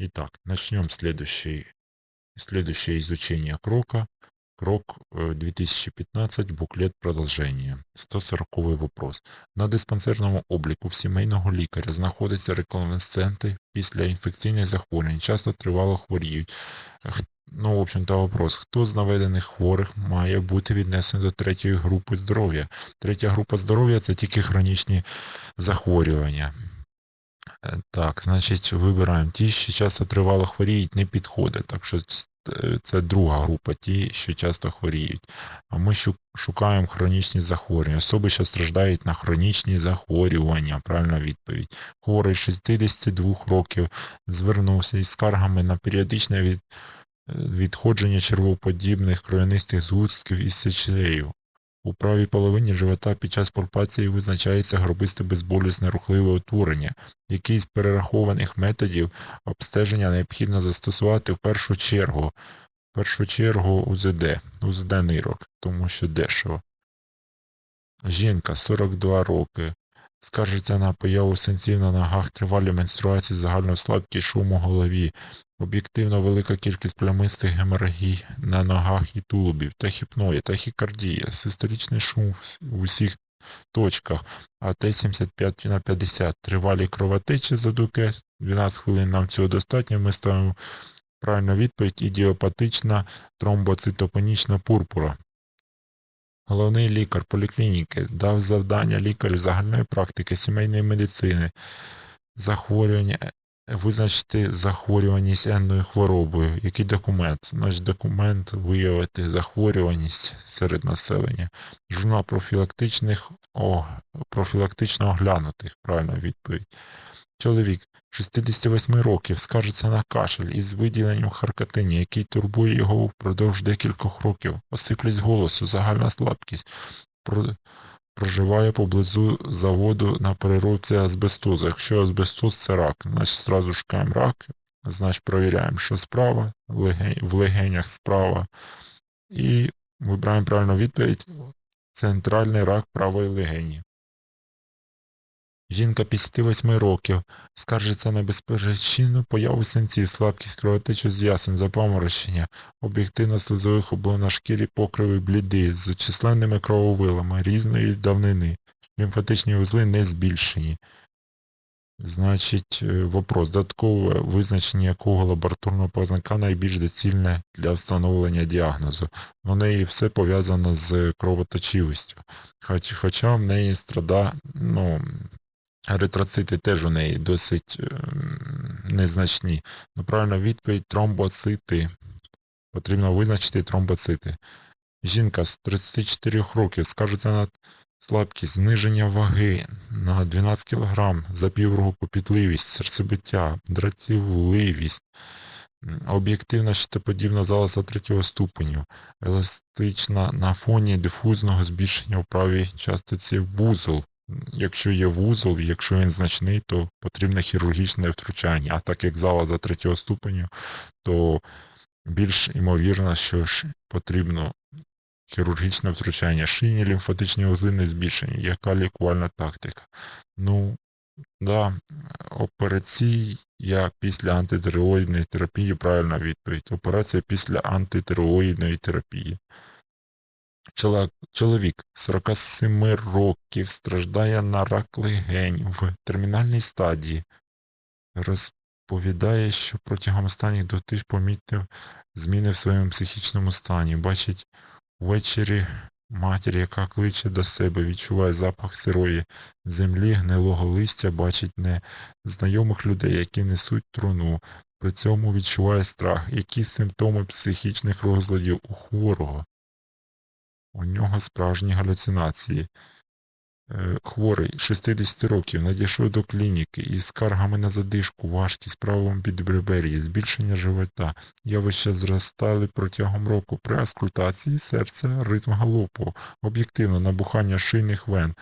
Итак, начнем следующий, следующее изучение крока. Крок э, 2015, буклет продовження. 140 вопрос. На диспансерному обліку в сімейного лікаря знаходяться реконвалесценти після інфекційних захворювань, часто тривало хворіють. Ну, в общем-то, вопрос. Хто з наведених хворих має бути віднесений до третьої групи здоров'я? Третя група здоров'я це тільки хронічні захворювання. Е, Так, значить, вибираємо ті, що часто тривало хворіють, не підходить. Так що е, це друга група, ті, що часто хворіють. А ми шукаємо хронічні захворювання. Особи, що страждають на хронічні захворювання. Правильна відповідь. Хворий 62 років звернувся із скаргами на періодичне від, е, відходження червоподібних кров'янистих згустків із сечею. У правій половині живота під час пульпації визначається гробисте безболісне рухливе утворення. Який з перерахованих методів обстеження необхідно застосувати в першу чергу. В першу чергу УЗД, УЗД нирок, тому що дешево. Жінка 42 роки. Скаржиться на появу синців на ногах, тривалі менструації, загальну слабкість, шум у голові, об'єктивно велика кількість плямистих геморагій на ногах і тулубів, тахіпної, тахікардія, систолічний шум в- усіх точках, АТ 75 на 50, тривалі кровотечі за дуке, 12 хвилин нам цього достатньо, ми ставимо правильну відповідь, ідіопатична тромбоцитопенічна пурпура. Головний лікар поліклініки дав завдання лікарю загальної практики сімейної медицини захворювання, визначити захворюваність енною хворобою. Який документ? Значить документ виявити захворюваність серед населення. Журнал профілактичних о, профілактично оглянутих. Правильна відповідь. Чоловік 68 років скаржиться на кашель із виділенням харкотині, який турбує його впродовж декількох років. Осиплість голосу, загальна слабкість. Про- Проживає поблизу заводу на переробці азбестозу. Якщо азбестоз це рак, значить зразу шукаємо рак, значить провіряємо, що справа, в легенях справа. І вибираємо правильну відповідь. Центральний рак правої легені. Жінка 58 років скаржиться на безпричинну появу синців, слабкість кровотечу з ясен, запаморочення, об'єктивно слизових облог на шкірі покриви бліди з численними крововилами різної давнини. Лімфатичні вузли не збільшені. Значить, е, вопрос. Додаткове визначення якого лабораторного показника найбільш доцільне для встановлення діагнозу. У неї все пов'язано з кровоточивістю. Хоч, хоча в неї страда, ну, еритроцити теж у неї досить ем, незначні. Ну, правильна відповідь тромбоцити. Потрібно визначити тромбоцити. Жінка з 34 років скаржиться на слабкість, зниження ваги на 12 кг за півроку попітливість, серцебиття, дратівливість, об'єктивна щитоподібна залоза третього ступеню, еластична на фоні дифузного збільшення у правій частиці вузол. Якщо є вузол, якщо він значний, то потрібне хірургічне втручання. А так як залоза третього ступеню, то більш ймовірно, що ж потрібно хірургічне втручання. Шийні лімфатичні узли не збільшені. Яка лікувальна тактика? Ну, да, операція після антитероїдної терапії, правильна відповідь. Операція після антитероїдної терапії. Чоловік 47 років страждає на рак легень в термінальній стадії. Розповідає, що протягом останніх двох тижнів помітив зміни в своєму психічному стані. Бачить ввечері матір, яка кличе до себе, відчуває запах сирої землі, гнилого листя, бачить незнайомих людей, які несуть труну. При цьому відчуває страх. Які симптоми психічних розладів у хворого? У нього справжні галюцинації. Е, Хворий 60 років надійшов до клініки із скаргами на задишку, важкість в правому підбребер'ї, збільшення живота. Явища зростали протягом року при аскультації серця, ритм галопу, об'єктивно набухання шийних вен,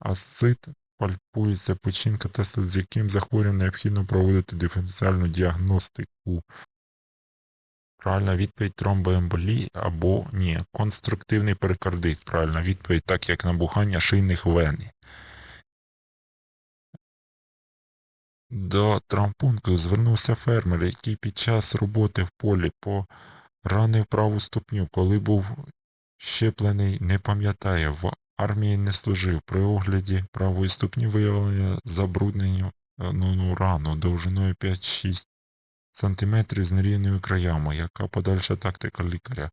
асцит, пальпується печінка, тест з яким захворюванням необхідно проводити диференціальну діагностику. Правильна відповідь тромбоемболії або ні. Конструктивний перикардит. Правильна відповідь, так як набухання шийних вен. До травмпункту звернувся фермер, який під час роботи в полі поранив праву ступню, коли був щеплений, не пам'ятає, в армії не служив. При огляді правої ступні виявлення забруднення е, ну, ну, рану довжиною 5-6 см з нерівними краями, яка подальша тактика лікаря.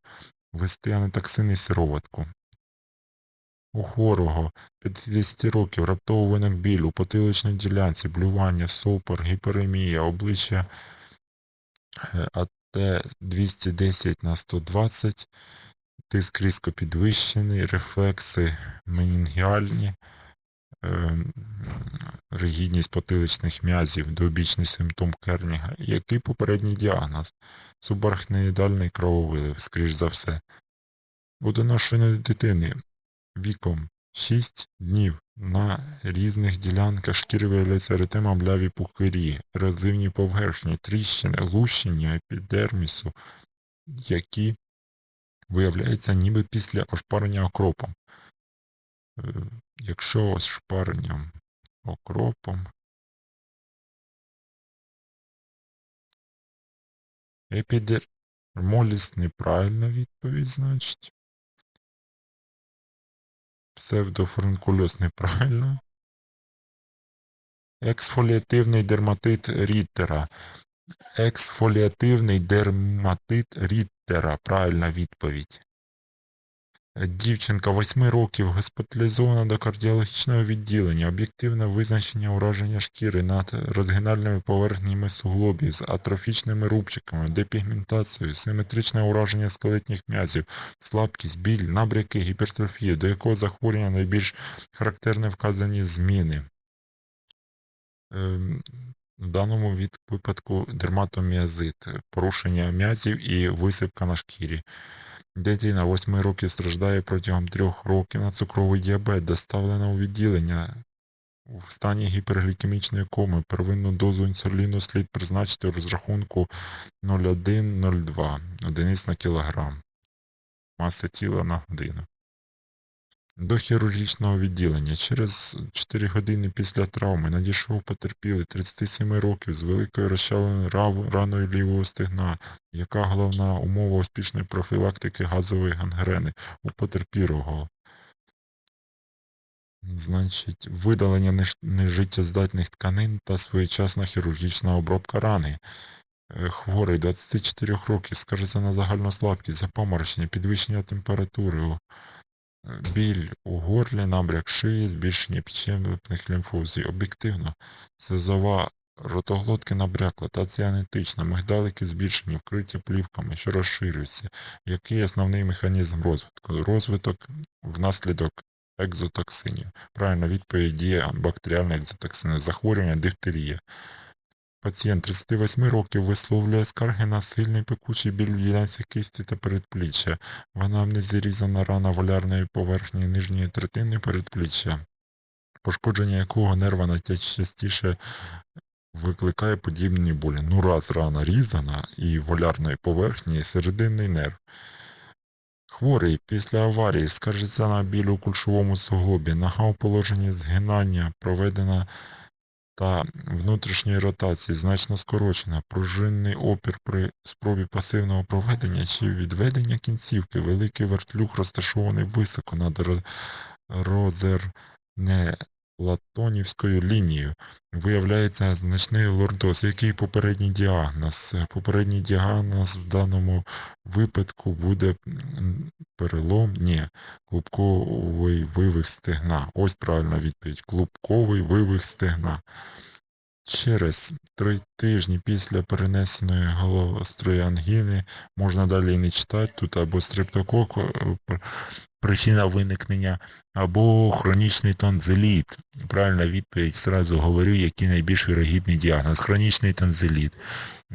Вести анетоксин і сироватку. У хворого 50 років раптово виник біль у потиличній ділянці, блювання, сопор, гіперемія, обличчя е, АТ 210 на 120, тиск різко підвищений, рефлекси менінгіальні, ригідність потиличних м'язів, дообічний симптом Керніга. Який попередній діагноз? Субарахноїдальний крововилив, скоріш за все. У доношеної дитини віком 6 днів на різних ділянках шкіри виявляється еретема мляві пухирі, ерозивні поверхні, тріщини, лущення епідермісу, які виявляються ніби після ошпарення окропом. Е, Якщо ошпаренням окропом епідермоліс неправильна відповідь, значить. Псевдофурункульоз неправильно. Ексфоліативний дерматит Ріттера. Ексфоліативний дерматит Ріттера. Правильна відповідь. Дівчинка 8 років госпіталізована до кардіологічного відділення. Об'єктивне визначення ураження шкіри над розгинальними поверхнями суглобів з атрофічними рубчиками, депігментацією, симетричне ураження скелетних м'язів, слабкість, біль, набряки, гіпертрофія, до якого захворювання найбільш характерне вказані зміни. Ем, В даному випадку дерматоміазит, порушення м'язів і висипка на шкірі. Дитина 8 років страждає протягом 3 років на цукровий діабет, доставлена у відділення в стані гіперглікемічної коми. Первинну дозу інсуліну слід призначити у розрахунку 0,1-0,2 одиниць на кілограм. Маса тіла на годину. До хірургічного відділення. Через 4 години після травми надійшов потерпілий 37 років з великою розчавленою раною лівого стегна, яка головна умова успішної профілактики газової гангрени у потерпілого. Значить, видалення неж- нежиттєздатних тканин та своєчасна хірургічна обробка рани. Е, Хворий 24 років скаржиться на загальну слабкість, запоморочення, підвищення температури, біль у горлі, набряк шиї, збільшення печенепних лімфозій. Об'єктивно, слизова ротоглотки набрякла та ціанетична, мигдалики збільшені, вкриті плівками, що розширюються. Який основний механізм розвитку? Розвиток внаслідок екзотоксинів. Правильна відповідь діє бактеріальний екзотоксин. Захворювання дифтерія. Пацієнт 38 років висловлює скарги на сильний пекучий біль в ділянці кисті та передпліччя. В анамнезі різана рана волярної поверхні нижньої третини передпліччя, пошкодження якого нерва найчастіше викликає подібні болі. Ну раз рана різана і волярної поверхні і серединний нерв. Хворий після аварії скаржиться на біль у кульшовому суглобі, нога у положенні згинання, проведена та внутрішньої ротації значно скорочена, пружинний опір при спробі пасивного проведення чи відведення кінцівки, великий вертлюг розташований високо над ро- розернелатонівською лінією. Виявляється значний лордоз. Який попередній діагноз? Попередній діагноз в даному випадку буде перелом, ні, клубковий вивих стегна. Ось правильна відповідь. Клубковий вивих стегна. Через три тижні після перенесеної гострої ангіни можна далі не читати тут або стрептокок, причина виникнення, або хронічний тонзиліт. Правильна відповідь, зразу говорю, який найбільш вірогідний діагноз. Хронічний тонзиліт.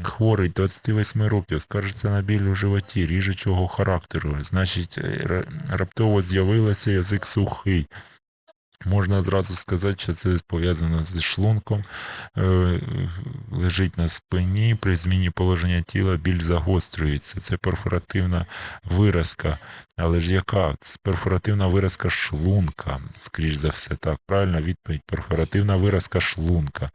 Хворий 28 років, скаржиться на біль у животі, ріжучого характеру. Значить, е, раптово з'явилося язик сухий. Можна зразу сказати, що це пов'язано зі шлунком, е, лежить на спині, при зміні положення тіла біль загострюється. Це перфоративна виразка. Але ж яка? Це перфоративна виразка шлунка, скрізь за все так. Правильна відповідь. Перфоративна виразка шлунка.